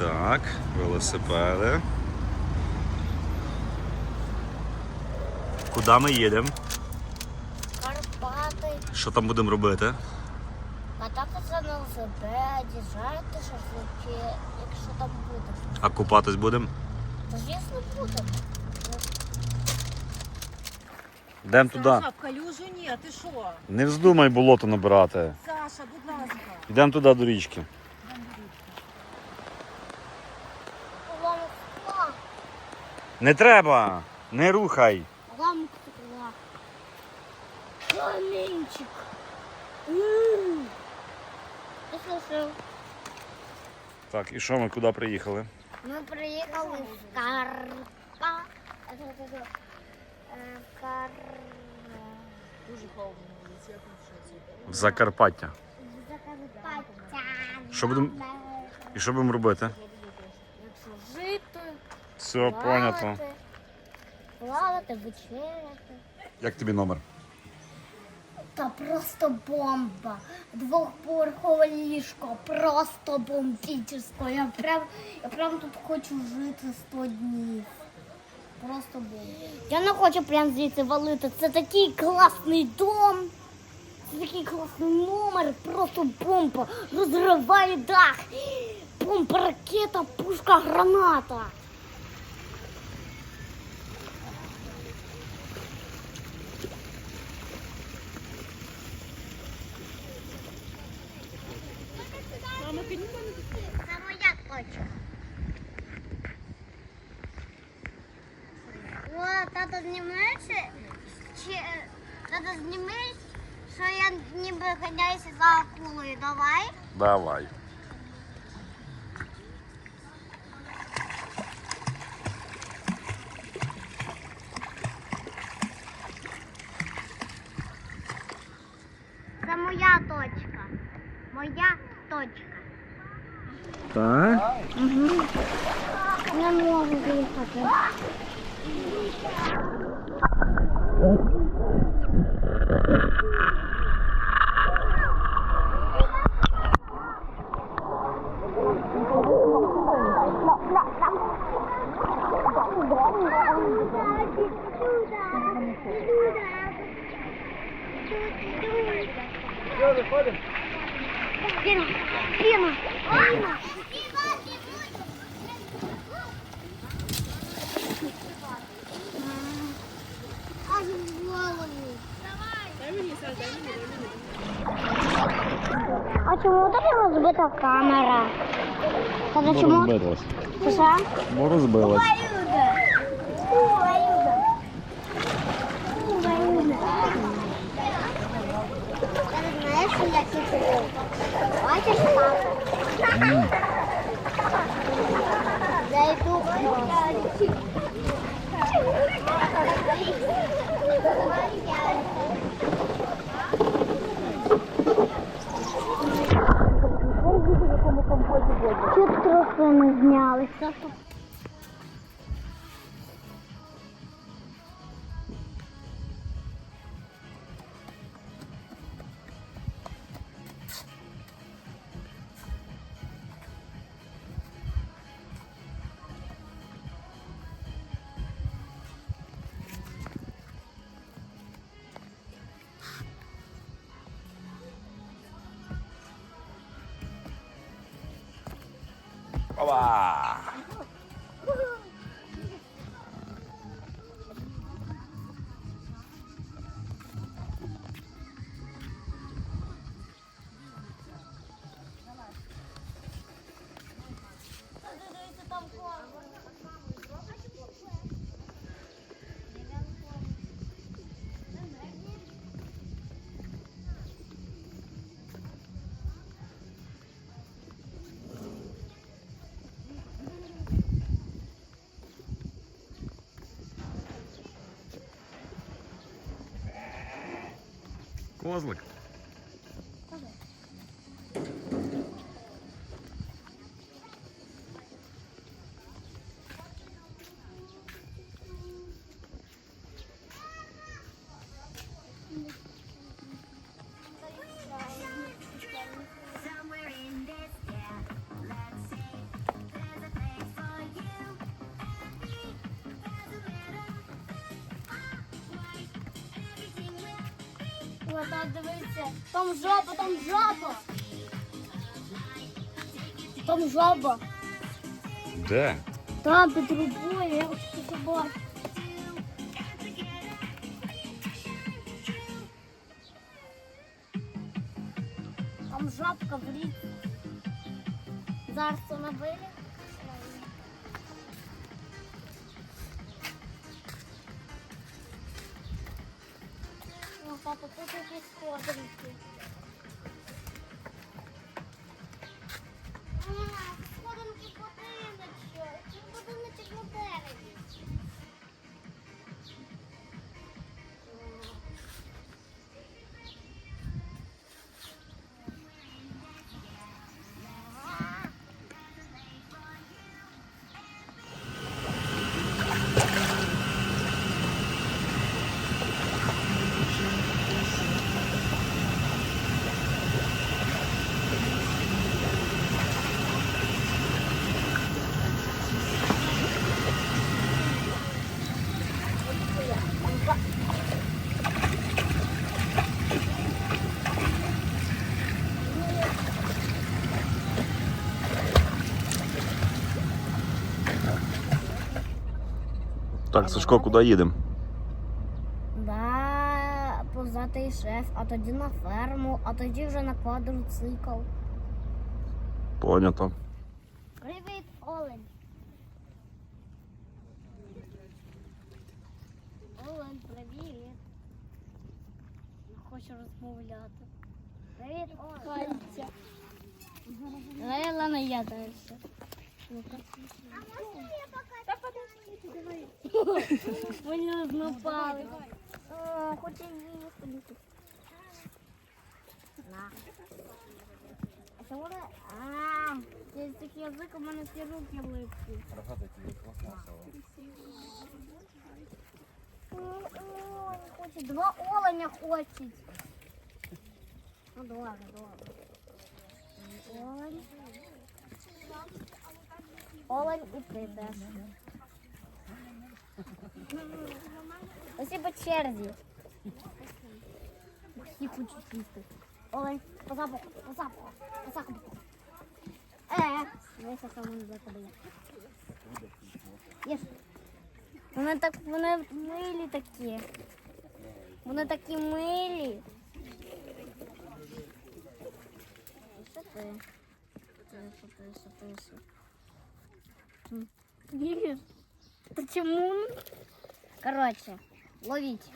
Так, велосипеди. Куди ми їдемо? Карпати, Що там будемо робити? кататися на велосипеді, жарити шашлики, якщо там буде. А купатись будемо? Звісно будемо. Йдемо туди. Саша, в калюжу ні, ти що? Не вздумай болото набирати. Саша, будь ласка. Йдемо туди до річки. Не треба! Не рухай! ламка. Камінчик. Так, і що ми куди приїхали? Ми приїхали в Карпа. Е, в Кар... Дуже холодно в шоці. В Закарпаття. в Закарпаття. Що будемо- І що будемо робити? Все, понятно. плавати, вечеряти. Як тобі номер? Та просто бомба. Двохповерхове ліжко, просто бомбічне. Я прям, я прям тут хочу жити 100 днів. Просто бомба. Я не хочу прям звідси валити. Це такий класний дом. Це такий класний номер, просто бомба. Розриває дах. Бомба, ракета, пушка, граната. Це моя точка. О, тато знімаєш? Чи тато знімаєш, що я ніби ганяюся за акулою. Давай. Давай. Це моя точка. Моя точка. Так? Не можу виїхати. Oh. А чому тобі розбита камера? Та чому? Розбилась. Що? Бо розбилась. Люда. Люда. Люда. Ти знаєш, що я купив? Бачиш, папа? Зайду. Трохи знялися. Ottawa. Козлик. Там жаба, там жаба. Там жаба. Де? Там під трубою, я хочу побачити. Там жабка в річці. Зараз це набили. О, Тут якісь сходинки. Так, Сашко, куди їдемо? Да, позатий шеф, а тоді на ферму, а тоді вже на квадроцикл. Понято. Привіт, Олень. Олень, привіт. Хочу розмовляти. Привіт, Олень. Давай, Лана, я далі. А можна я покажу? Вони напали. О, Хоче їсти. На. А через такий язик у мене всі руки липкі. Ой, ой, хоче. Два оленя хочуть. Ну, два, два. Олень. Олень і теж. Усі по черзі. Всі хочуть їсти. Олень, по запаху, по запаху, по запаху. Е, дивися, що вони за тебе є. Їж. Вони так, вони милі такі. Вони такі милі. Що ти? Тише, тише, тише. М. Їж. Почему? Короче, ловіть.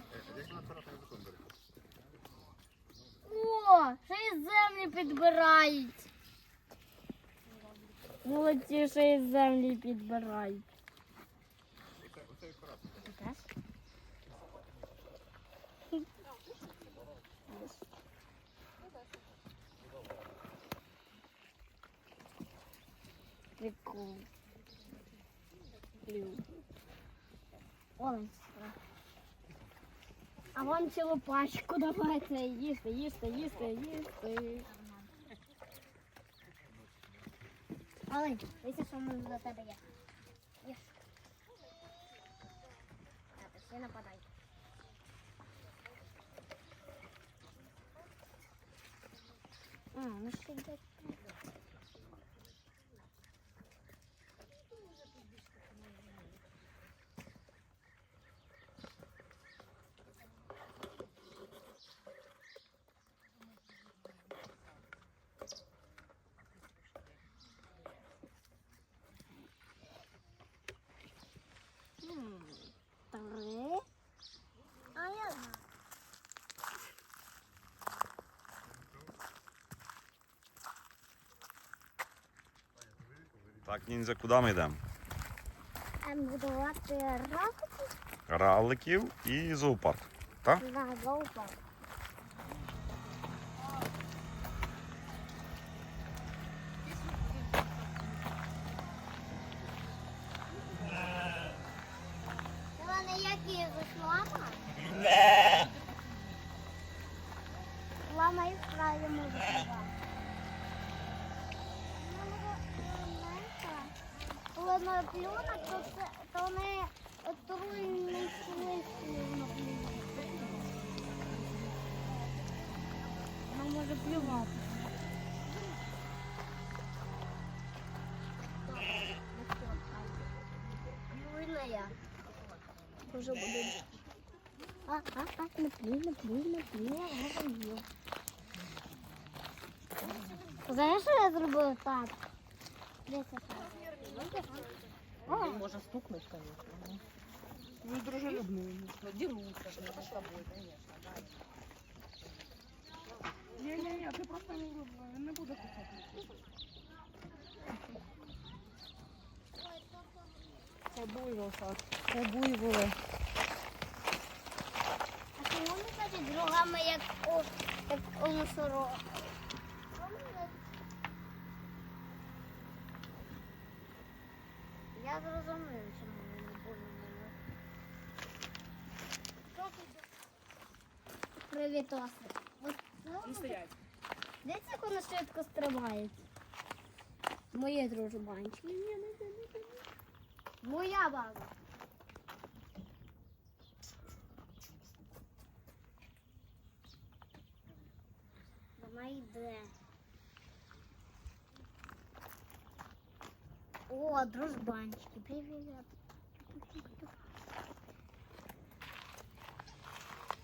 О, ще й землі підбирають. Молодці, ще й землі підбирають. Ти теж? Прикол. Блін. Олень. А вам цілу пачку давайте їсти, їсти, їсти, їсти. Олень, дивися, що в мене за тебе є. Їж. А, ще нападай. А, ну ще йде. М, Три. А я знаю. Так, ніндзя, куди ми йдемо? Ем, будувати ракети Раликів і зоопарк. Так? на зоопарк. Які лама? Лама і справді може бувати. Коли на плюнок, то, це, то вони отруєні свист. Вона може плювати. Юрина я. Уже буде. А, а, а, не плюй, не плюй, не плюй, я говорю. Знаєш, що я зробив так? Десь я так. О, Може стукнуть, конечно. Ну, дружелюбний. Ну, дерутся же между собой, конечно, да. Не-не-не, ти просто не, не буде кусати. Це буйвол, так. Це буйволи. а чому не ходять рогами, як у, як у носорога? Я зрозумів, чому вони не больно. Привіт, Оси. Ось це Не стоять. Дивіться, як воно швидко стрибає. Моє це. Моя база. Вона йде. О, дружбанчики, привіт.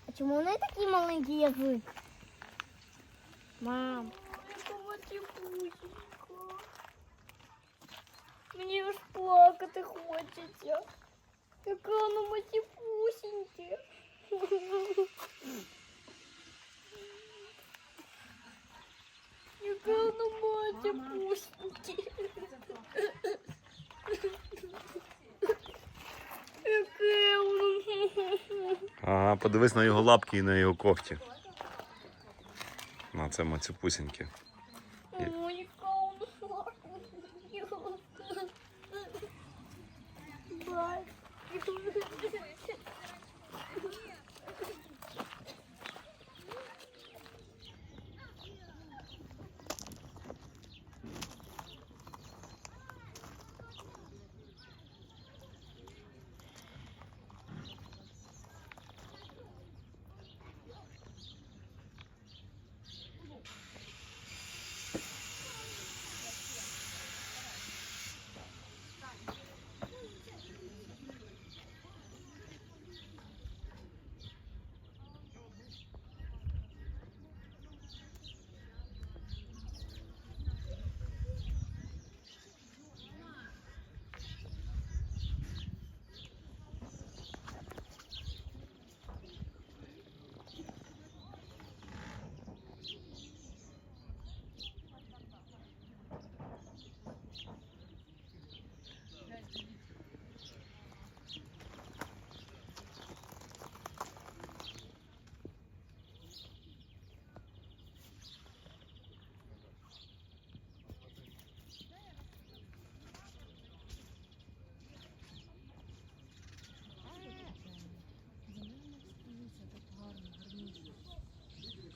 А чому у неї такий маленький язик? Мам. Мені аж плакати хочеться. Яка вона матіпусіньке. Яка вона матіпусіньке. Воно. Ага, подивись на його лапки і на його когті. На це мацюпусіньки. Ой, яка вона. Бай.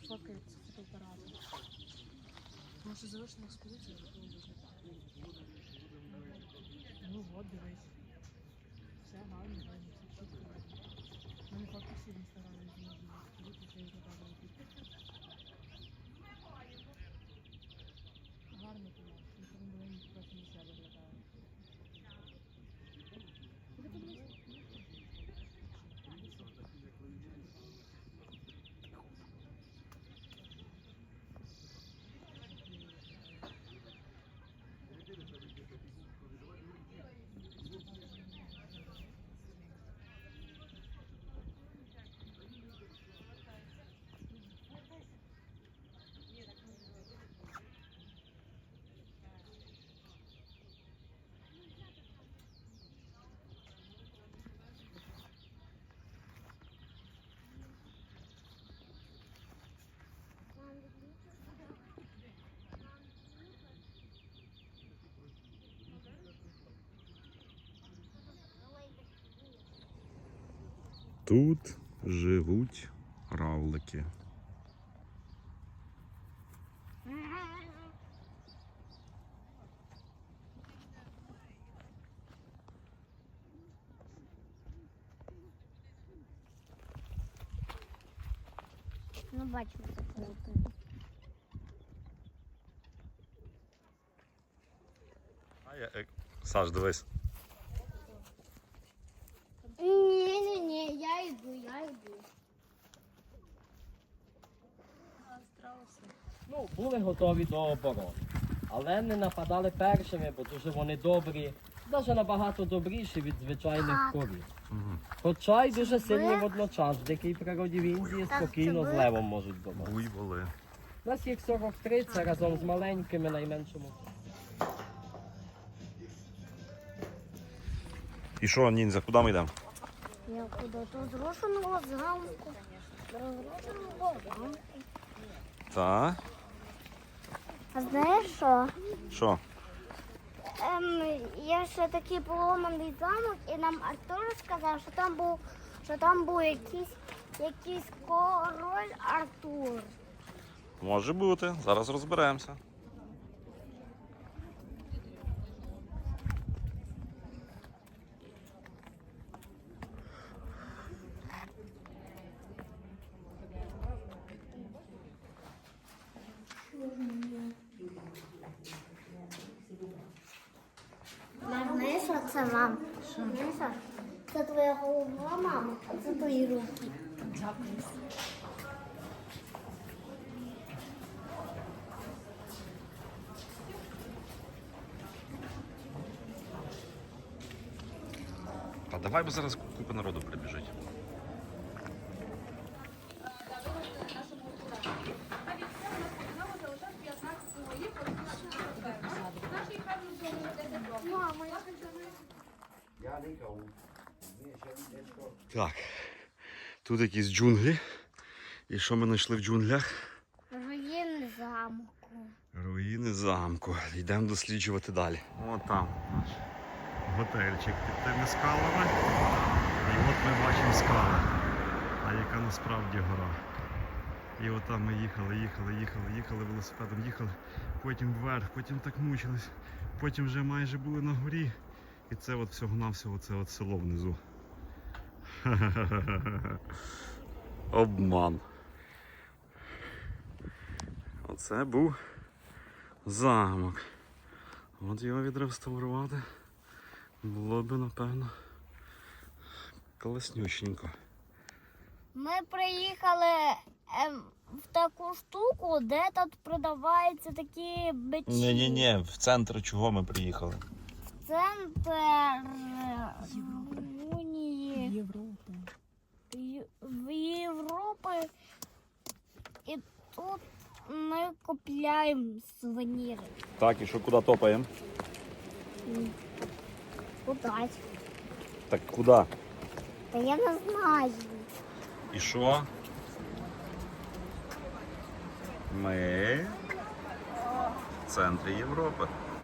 Факається фотоапарати. Може завершена експозиція, а потім буде. Ну от, дивись. Все гарно, гарно, все чітко. У мене фото всі в інстаграмі Тут живуть равлики. Ну, бачу, таке. Е, Саш, дивись. Готові до оборони. Але не нападали першими, бо дуже вони добрі, навіть набагато добріші від звичайних корів. Хоча й дуже сильні водночас. В дикій природі в Індії спокійно з левом можуть боротися. Буйволи. У нас їх 43, це разом з маленькими найменшому. І що, ніндзя, куди ми йдемо? Я куди до зрошеного замку. До зрошеного замку. Так. А знаєш що? Що? Ем, є ще такий поломаний замок, і нам Артур сказав, що там був, що там був якийсь, якийсь король Артур. Може бути. Зараз розберемося. А давай бо зараз купа народу прибіжить. Так. Тут якісь джунглі. І що ми знайшли в джунглях? Руїни замку. Руїни замку. Йдемо досліджувати далі. От там наш готельчик під тими скалами. І от ми бачимо скали. А яка насправді гора. І от там ми їхали, їхали, їхали, їхали велосипедом, їхали, потім вверх, потім так мучились, потім вже майже були на горі. І це от всього-навсього це от село внизу. Обман. Оце був замок. От його відреставрувати було би, напевно, колеснюченько. Ми приїхали ем, в таку штуку, де тут продаваються такі бичі. Ні-ні-ні, в центр чого ми приїхали? В Центр Румунії. Європа. В Європі. І тут ми купляємо сувеніри. Так, і що куди топаємо? Кудись. Так куди? Та я не знаю. І що? Ми в центрі Європи.